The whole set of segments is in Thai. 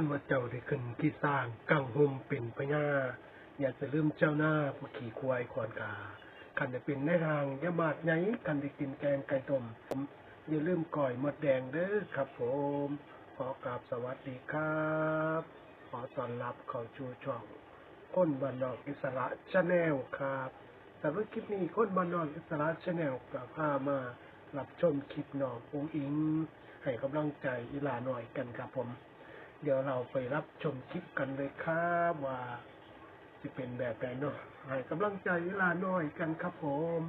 ขั้นว่าเจ้าได้ขึ้นที่สร้างกังหุมเป็นพญาอย่าจะลืมเจ้าหน้าผู้ขี่ควายขอนกาคันจะเป็นในทางยามาดไงคันได้กินแกงไก่ต้มอย่าลืมก่อยหมดแดงเด้อครับผม ขอกราบสวัสดีครับ ขอต้อนรับเข้าชูช่องค้นบ้านนอกอิสระชาแนลครับสำหรับคลิปนี้ค้นบ้านนอกอิสระชาแนลกับพามารับชมคลิปหนององอิง ให้กำลังใจอีลาหน่อยกันครับผม เดี๋ยวเราไปรับชมคลิปกันเลยครับว่าจะเป็นแบบไหนเนาะให้กำลังใจอีหลาหน่อยกันครับผม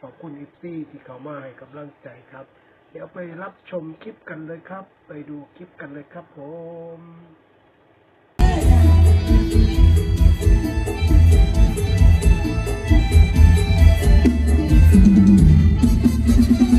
ขอบคุณอิฟซี่ที่เขามาให้กำลังใจครับ เดี๋ยวไปรับชมคลิปกันเลยครับ ไปดูคลิปกันเลยครับผมใจ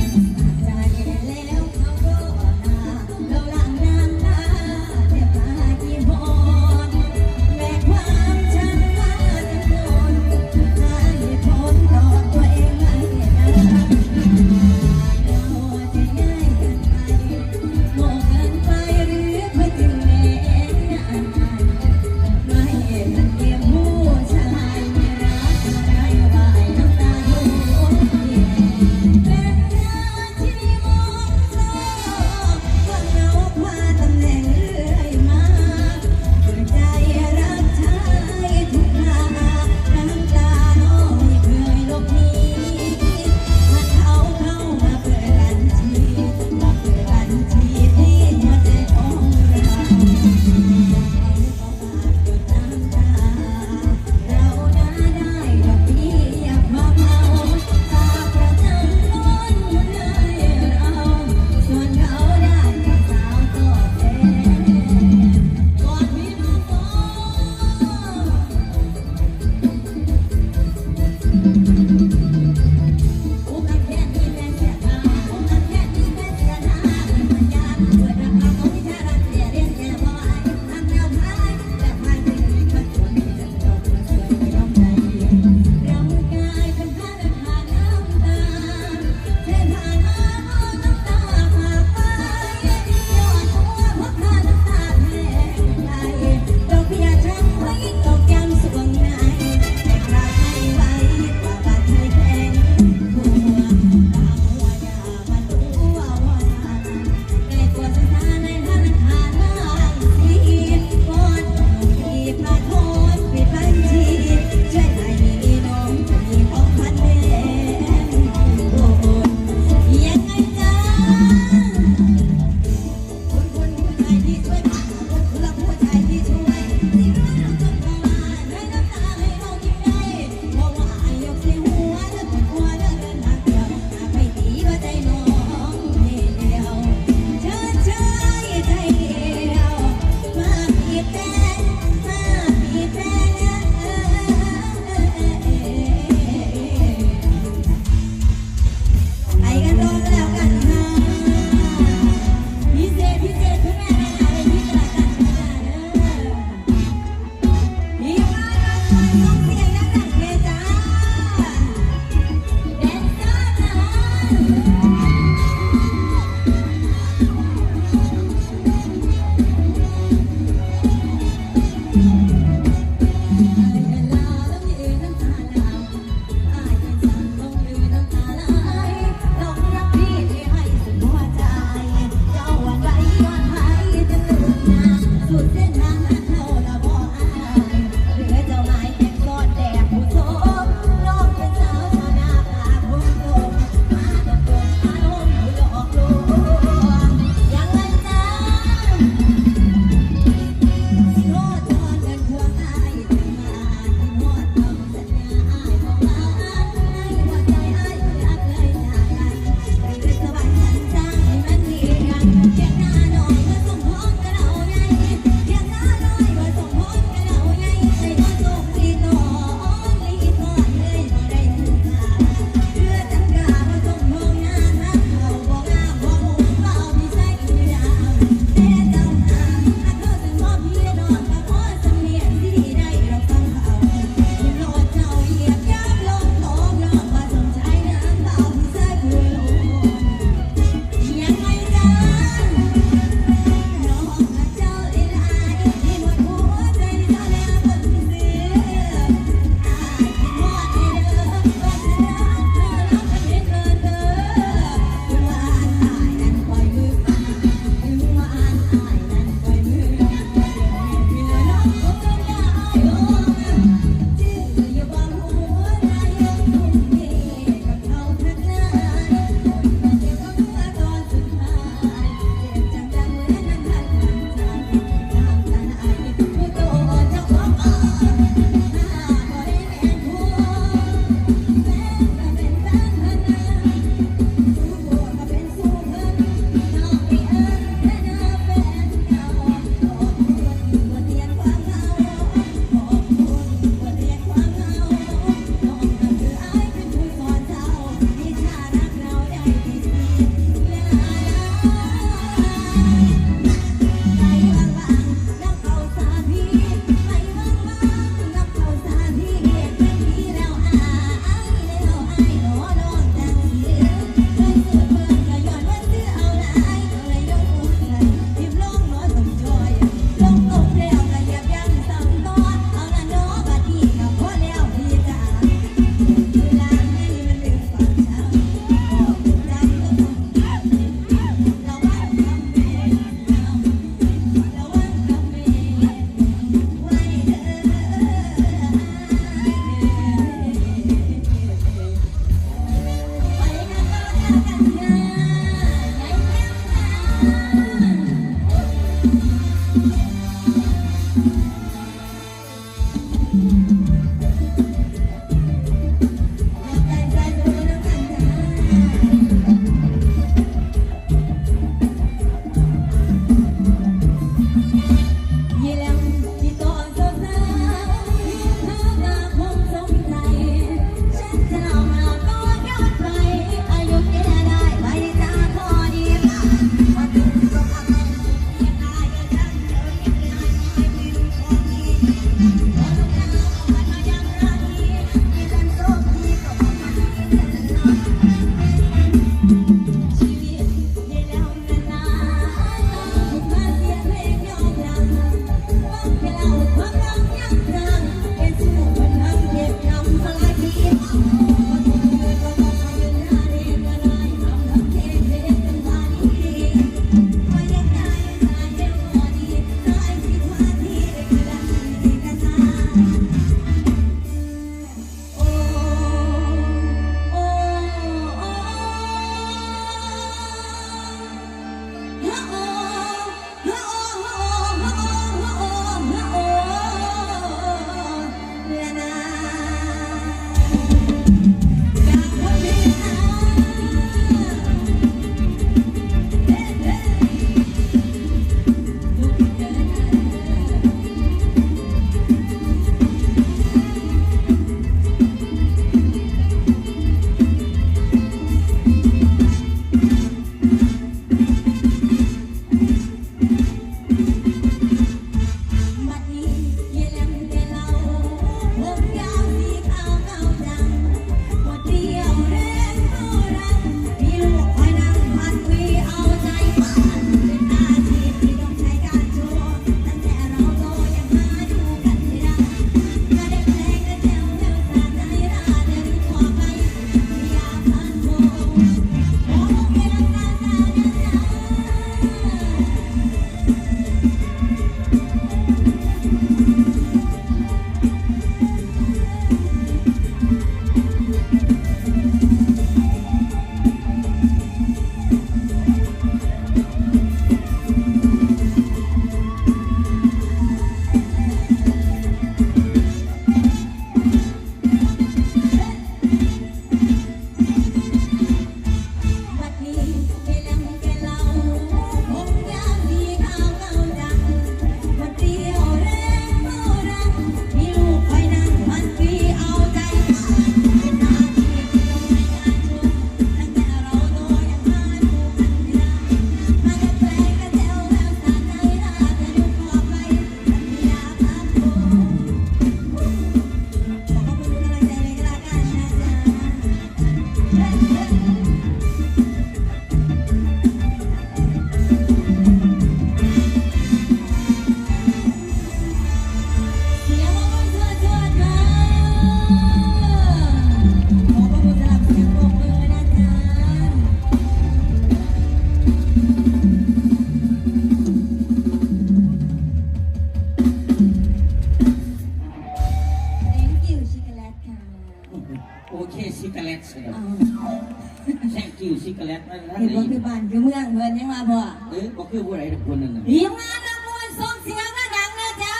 เออก็คือผู้ใดทุกคนนั่นน่ะทีมงานนักมวยส่งเสียงดังๆนะจ้า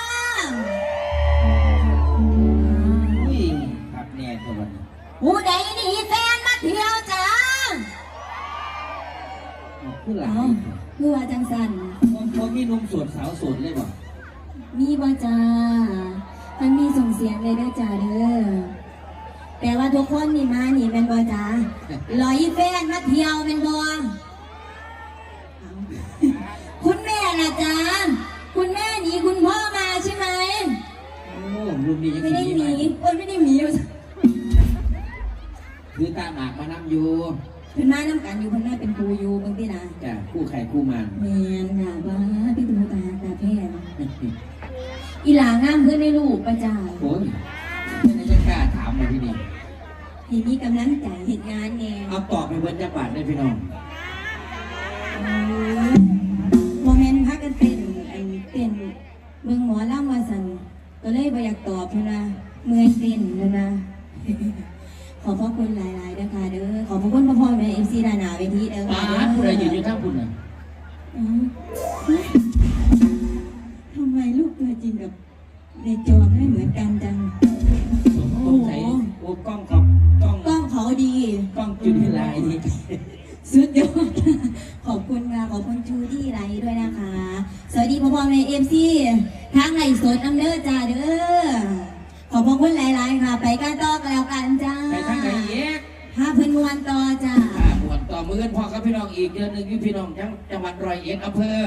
อุ้ยครับแน่ตัววันนี้ผู้ใดหนีแฟนมาเที่ยวจ้าเอาคือหลาเอ้ายคือว่าจังสัน ผมผมมีหนุ่มโสดสาวโสดเลยบ่มีบ่จ้ามันมีส่งเสียงเลยเด้อจ้าเด้อแต่ว่าทุกคนนี่มานี่เป็นบ่จ้าลอยแฟนมาเที่ยวเป็นบ่ คุณแม่ล่ะจ้าคุณแม่หนีคุณพ่อมาใช่ไหมโอ้รุ่นนี้ยังไม่ได้สิหนีมาคนไม่ได้หนีอยู่คือตามหมากมานํอยู่เพิ่นมาน้ำกันอยู่เพิ่นแม่เป็นครูอยู่บางทีนะจ้ะคู่ไข่คู่มันแมนค่ะว่าพี่ตูตาตาแพทย์อีหลางามเพื่อนในลูกประจาโอ้ยไม่ได้กล้าถามมาที่นี่ทีมีกำลังใจเหตุงานแน่เอาตอบไปเบิ้ลจักบาทได้พี่น้อง เมืองหมอล่ำมาสันก็เลยบ่อยากตอบเพิ่นนะเมื่อยเต้นแล้วนะขอบพระคุณหลายๆนะคะเด้อขอบพระคุณพ่อพ่อแม่เอฟซีดาหนาเวทีเด้อป้าค่ะดผู้เด้ใดอยืนอยู่ท่างคุณน่ะอ๋อทำไมลูกตัวจริงกับในจอไม่เหมือนกันจังสงสัยโอ้กล้องเขากล้องกล้องเขาดี กล้องจุดที่ลายนี่สุดยอด ขอบคุณค่ะขอบคุณชูที่ไลฟ์ด้วยนะคะ สวัสดีพ่อพ่อในเอ็มซีทางไหลฟ์สดอัมเดอร์จ้าเด้อขอบพระคุณหลายๆค่ะ ไปกันต่อกันแล้วกันจ้าไปทางไหนเอ๊ะพาเพิ่นมวนต่อจ้าอ่าหมวดต่อมือกันพ่อกับพี่น้องอีกเดือนหนึ่งอยู่พี่น้องจังจังหวัดร้อยเอ็ดอำเภอ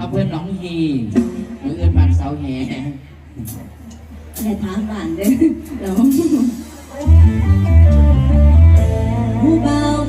อำเภอหนองฮีมือเอินบ้านเสาแหอย่าถามบ้านเด้อเราผู้เบา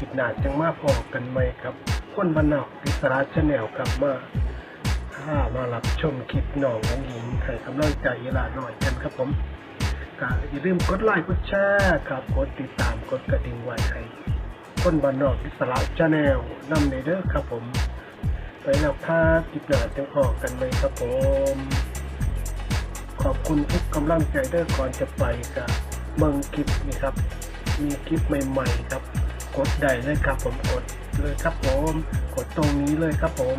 คลิปหน้าจังมาพอกันไหมครับ คนบ้านนอกพิสราชแนลครับมาถ้ามารับชมคลิปน้องของหญิงให้กำลังใจเวลาหน่อยกันครับผมก็อย่าลืมกดไลค์กดแชร์ครับกดติดตามกดกระดิ่งไว้ให้คนบ้านนอกพิสราชแนลนำในเด้อครับผมไปแล้วครับคลิปหน้าจังออกกันไหมครับผม ขอบคุณทุกกำลังใจเด้อก่อนจะไปกับเมืองคลิปนี่ครับ มีคลิปใหม่ ๆ ครับ กดใด้เลยครับผมกดเลยครับผม กดตรงนี้เลยครับผม